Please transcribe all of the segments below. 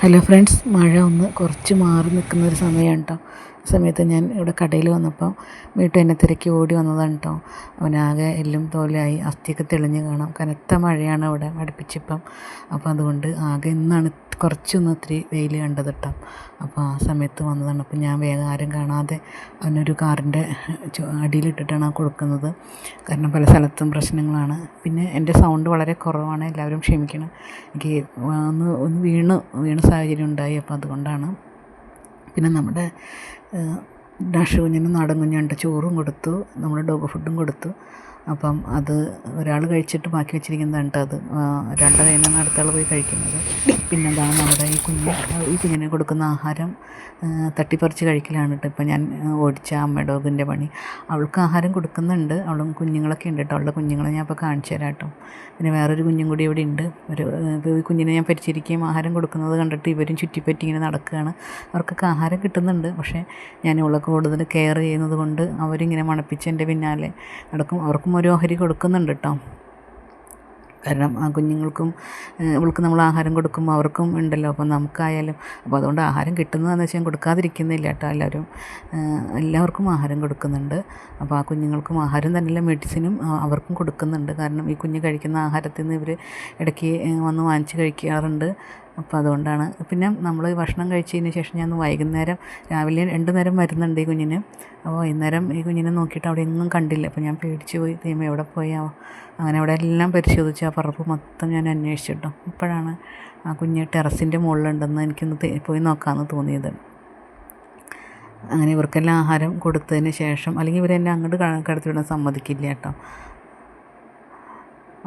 Hello friends മഴ ഒന്ന് കുറച്ച് മാറി നിൽക്കുന്ന ഒരു സമയമാണ് കേട്ടോ സമയത്ത് ഞാൻ ഇവിടെ കടയിൽ വന്നപ്പോൾ വീട്ടിൽ എന്നെ തിരക്കി ഓടി വന്നതാണ് കേട്ടോ അവനാകെ എല്ലും തോലായി അസ്ഥിയൊക്കെ തെളിഞ്ഞ് കാണാം. കനത്ത മഴയാണ് അവിടെ അടുപ്പിച്ചിപ്പം. അപ്പോൾ അതുകൊണ്ട് ആകെ ഇന്നാണ് കുറച്ചൊന്ന് ഒത്തിരി വെയിൽ കണ്ടത് കേട്ടോ അപ്പോൾ ആ സമയത്ത് വന്നതാണ്. അപ്പോൾ ഞാൻ വേഗം ആരും കാണാതെ അവനൊരു കാറിന്റെ അടിയിലിട്ടിട്ടാണ് കൊടുക്കുന്നത്. കാരണം പല സ്ഥലത്തും പ്രശ്നങ്ങളാണ്. പിന്നെ എന്റെ സൗണ്ട് വളരെ കുറവാണ്. എല്ലാവരും ക്ഷമിക്കണം. എനിക്ക് ഒന്ന് ഒന്ന് വീണ് വീണ സാഹചര്യം ഉണ്ടായി. അപ്പോൾ അതുകൊണ്ടാണ് പിന്നെ നമ്മുടെ ഡാഷ് കുഞ്ഞിന് നാടൻ കുഞ്ഞുണ്ട് ചോറും കൊടുത്തു നമ്മുടെ ഡോഗ് ഫുഡും കൊടുത്തു. അപ്പം അത് ഒരാൾ കഴിച്ചിട്ട് ബാക്കി വെച്ചിരിക്കുന്നതാണ് അത്. രണ്ട് കയ്യിൽ നിന്നാണ് അടുത്ത ആൾ പോയി കഴിക്കുന്നത്. പിന്നെ ദാ നമ്മുടെ ഈ കുഞ്ഞ് ഈ കുഞ്ഞിന് കൊടുക്കുന്ന ആഹാരം തട്ടിപ്പറിച്ച് കഴിക്കലാണ് കേട്ടോ ഇപ്പം ഞാൻ ഓടിച്ച അമ്മ ഡോഗിന്റെ പണി. അവൾക്ക് ആഹാരം കൊടുക്കുന്നുണ്ട്. അവളും കുഞ്ഞുങ്ങളൊക്കെ ഉണ്ട് കേട്ടോ അവളുടെ കുഞ്ഞുങ്ങളെ ഞാൻ ഇപ്പോൾ കാണിച്ചു തരാം കേട്ടോ പിന്നെ വേറൊരു കുഞ്ഞും കൂടി ഇവിടെ ഉണ്ട്. ഒരു ഇപ്പോൾ ഈ കുഞ്ഞിനെ ഞാൻ പരിചരിക്കുകയും ആഹാരം കൊടുക്കുന്നത് കണ്ടിട്ട് ഇവരും ചുറ്റിപ്പറ്റി ഇങ്ങനെ നടക്കുകയാണ്. അവർക്കൊക്കെ ആഹാരം കിട്ടുന്നുണ്ട്. പക്ഷേ ഞാൻ ഇവളെ കൂടുതൽ കെയർ ചെയ്യുന്നത് കൊണ്ട് അവരിങ്ങനെ മണപ്പിച്ച് എന്റെ പിന്നാലെ നടക്കും. അവർക്കും ഒരു ഓഹരി കൊടുക്കുന്നുണ്ട് കേട്ടോ കാരണം ആ കുഞ്ഞുങ്ങൾക്കും ഇവൾക്ക് നമ്മൾ ആഹാരം കൊടുക്കും അവർക്കും ഉണ്ടല്ലോ. അപ്പം നമുക്കായാലും അപ്പോൾ അതുകൊണ്ട് ആഹാരം കിട്ടുന്നതെന്ന് വെച്ചാൽ കൊടുക്കാതിരിക്കുന്നില്ല കേട്ടോ എല്ലാവരും. എല്ലാവർക്കും ആഹാരം കൊടുക്കുന്നുണ്ട്. അപ്പോൾ ആ കുഞ്ഞുങ്ങൾക്കും ആഹാരം തന്നെയല്ല മെഡിസിനും അവർക്കും കൊടുക്കുന്നുണ്ട്. കാരണം ഈ കുഞ്ഞ് കഴിക്കുന്ന ആഹാരത്തിൽ നിന്ന് ഇവർ ഇടയ്ക്ക് വന്ന് വാങ്ങിച്ച് കഴിക്കാറുണ്ട്. അപ്പോൾ അതുകൊണ്ടാണ്. പിന്നെ നമ്മൾ ഭക്ഷണം കഴിച്ചതിന് ശേഷം ഞാൻ വൈകുന്നേരം രാവിലെ രണ്ട് നേരം വരുന്നുണ്ട് ഈ കുഞ്ഞിന്. അപ്പോൾ വൈകുന്നേരം ഈ കുഞ്ഞിനെ നോക്കിയിട്ട് അവിടെ എങ്ങും കണ്ടില്ല. അപ്പോൾ ഞാൻ പേടിച്ച് പോയി. തീമ എവിടെ പോയാ? അങ്ങനെ അവിടെ എല്ലാം പരിശോധിച്ച് ആ പറപ്പ് മൊത്തം ഞാൻ അന്വേഷിച്ചിട്ടു ഇപ്പോഴാണ് ആ കുഞ്ഞ് ടെറസിന്റെ മുകളിലുണ്ടെന്ന് എനിക്കൊന്ന് പോയി നോക്കാമെന്ന് തോന്നിയത്. അങ്ങനെ ഇവർക്കെല്ലാം ആഹാരം കൊടുത്തതിന് ശേഷം അല്ലെങ്കിൽ ഇവരെന്നെ അങ്ങോട്ട് കടത്തിവിടാൻ സമ്മതിക്കില്ല കേട്ടോ.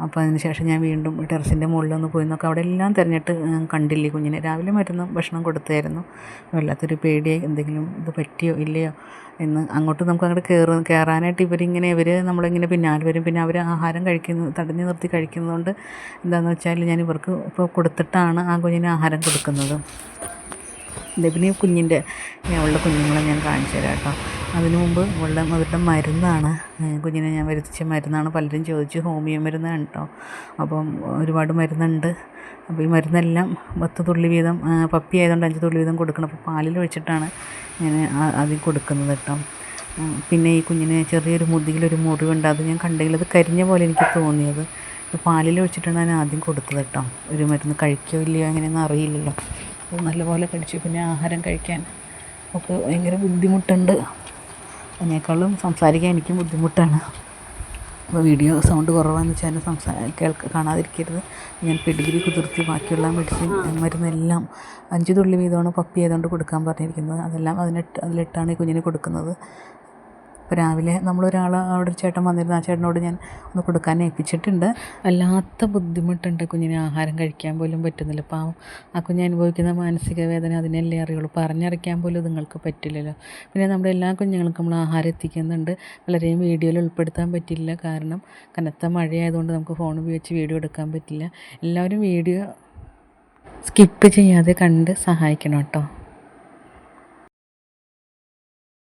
അപ്പോൾ അതിന് ശേഷം ഞാൻ വീണ്ടും ടെറസിന്റെ മുകളിലൊന്ന് പോയി നോക്കാം. അവിടെ എല്ലാം തിരഞ്ഞിട്ട് കണ്ടില്ലേ കുഞ്ഞിനെ? രാവിലെ മരുന്ന് ഭക്ഷണം കൊടുത്തായിരുന്നു. വല്ലാത്തൊരു പേടിയായി. എന്തെങ്കിലും ഇത് പറ്റിയോ ഇല്ലയോ എന്ന് അങ്ങോട്ട് നമുക്ക് അങ്ങോട്ട് കയറും കയറാനായിട്ട് ഇവരിങ്ങനെ ഇവർ നമ്മളിങ്ങനെ പിന്നാലെ വരും. പിന്നെ അവർ ആഹാരം കഴിക്കുന്നു തടഞ്ഞു നിർത്തി കഴിക്കുന്നതുകൊണ്ട് എന്താണെന്ന് വെച്ചാൽ ഞാൻ ഇവർക്ക് ഇപ്പോൾ കൊടുത്തിട്ടാണ് ആ കുഞ്ഞിന് ആഹാരം കൊടുക്കുന്നത്. പിന്നെ കുഞ്ഞിന്റെ ഉള്ള കുഞ്ഞുങ്ങളെ ഞാൻ കാണിച്ചു തരാം കേട്ടോ. അതിനു മുമ്പ് ഉള്ള അവരുടെ മരുന്നാണ്. കുഞ്ഞിനെ ഞാൻ വരുത്തിച്ച മരുന്നാണ്. പലരും ചോദിച്ചു ഹോമിയോ മരുന്നാണ് കേട്ടോ അപ്പം ഒരുപാട് മരുന്നുണ്ട്. അപ്പോൾ ഈ മരുന്നെല്ലാം പത്ത് തുള്ളി വീതം പപ്പി ആയതുകൊണ്ട് അഞ്ച് തുള്ളി വീതം കൊടുക്കണം. അപ്പോൾ പാലിൽ വെച്ചിട്ടാണ് ഞാൻ ആദ്യം കൊടുക്കുന്നത് കേട്ടോ പിന്നെ ഈ കുഞ്ഞിനെ ചെറിയൊരു മുതുകിലൊരു മുറിവുണ്ട്. അത് ഞാൻ കണ്ടെങ്കിൽ അത് കരിഞ്ഞ പോലെ എനിക്ക് തോന്നിയത്. പാലിൽ വെച്ചിട്ടാണ് ഞാൻ ആദ്യം കൊടുത്തത് കേട്ടോ ഒരു മരുന്ന് കഴിക്കോ ഇല്ലയോ അങ്ങനെയൊന്നും അറിയില്ലല്ലോ. അത് നല്ലപോലെ കഴിച്ചു. പിന്നെ ആഹാരം കഴിക്കാൻ ഒക്കെ ഭയങ്കര ബുദ്ധിമുട്ടുണ്ട്. അതിനേക്കാളും സംസാരിക്കാൻ എനിക്കും ബുദ്ധിമുട്ടാണ്. അപ്പോൾ വീഡിയോ സൗണ്ട് കുറവാന്ന് വെച്ചാൽ സംസാ കേൾക്ക കാണാതിരിക്കരുത്. ഞാൻ പെഡിഗ്രി കുതിർത്തി ബാക്കിയുള്ള മെഡിസിൻ മരുന്നെല്ലാം അഞ്ച് തുള്ളി വീതമാണ് പപ്പി ആയതുകൊണ്ട് കൊടുക്കാൻ പറഞ്ഞിരിക്കുന്നത്. അതെല്ലാം അതിനിട്ട് അതിലിട്ടാണ് ഈ കുഞ്ഞിന് കൊടുക്കുന്നത്. അപ്പോൾ രാവിലെ നമ്മളൊരാൾ അവിടെ ഒരു ചേട്ടൻ വന്നിരുന്നു. ആ ചേട്ടനോട് ഞാൻ ഒന്ന് കൊടുക്കാൻ ഏൽപ്പിച്ചിട്ടുണ്ട്. വല്ലാത്ത ബുദ്ധിമുട്ടുണ്ട് കുഞ്ഞിന് ആഹാരം കഴിക്കാൻ പോലും പറ്റുന്നില്ല. അപ്പോൾ ആ കുഞ്ഞ് അനുഭവിക്കുന്ന മാനസിക വേദന അതിനല്ലേ അറിയുള്ളൂ. പറഞ്ഞറിയിക്കാൻ പോലും നിങ്ങൾക്ക് പറ്റില്ലല്ലോ. പിന്നെ നമ്മുടെ എല്ലാ കുഞ്ഞുങ്ങൾക്കും നമ്മൾ ആഹാരം എത്തിക്കുന്നുണ്ട്. വളരെയും വീഡിയോയിൽ ഉൾപ്പെടുത്താൻ പറ്റില്ല. കാരണം കനത്ത മഴയായതുകൊണ്ട് നമുക്ക് ഫോൺ ഉപയോഗിച്ച് വീഡിയോ എടുക്കാൻ പറ്റില്ല. എല്ലാവരും വീഡിയോ സ്കിപ്പ് ചെയ്യാതെ കണ്ട് സഹായിക്കണം കേട്ടോ.